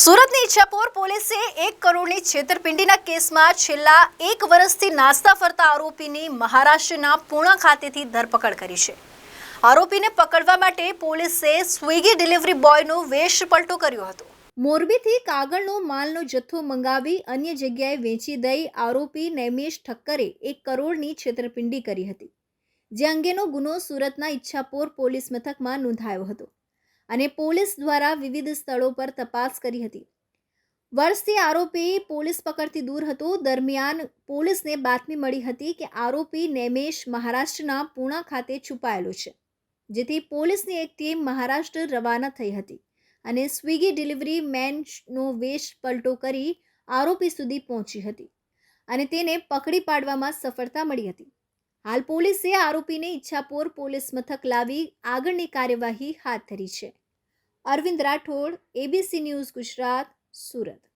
સુરતની ઈચ્છાપોર પોલીસે એક કરોડની છેતરપિંડીના કેસમાં છેલ્લા એક વર્ષથી નાસ્તા ફરતા આરોપીની મહારાષ્ટ્રના પૂણા ખાતેથી ધરપકડ કરી છે. આરોપીને પકડવા માટે પોલીસે સ્વિગી ડિલિવરી બોયનો વેશ પલટો કર્યો હતો. મોરબીથી કાગળનો માલનો જથ્થો મંગાવી અન્ય જગ્યાએ વેચી દઈ આરોપી નૈમેશ ઠક્કરે એક કરોડની છેતરપિંડી કરી હતી, જે અંગેનો ગુનો સુરતના ઈચ્છાપોર પોલીસ મથકમાં નોંધાયો હતો. અને પોલીસ દ્વારા વિવિધ સ્થળો પર તપાસ કરી હતી. વર્ષથી આરોપી પોલીસ પકડથી દૂર હતો. દરમિયાન પોલીસને બાતમી મળી હતી કે આરોપી નેમેશ મહારાષ્ટ્રના પૂણા ખાતે છુપાયેલો છે, જેથી પોલીસની એક ટીમ મહારાષ્ટ્ર રવાના થઈ હતી અને સ્વિગી ડિલિવરી મેનનો વેશ પલટો કરી આરોપી સુધી પહોંચી હતી અને તેને પકડી પાડવામાં સફળતા મળી હતી. હાલ પોલીસે આરોપીને ઈચ્છાપોર પોલીસ મથક લાવી આગળની કાર્યવાહી હાથ ધરી છે. Arvind Rathod ABC news Gujarat, Surat.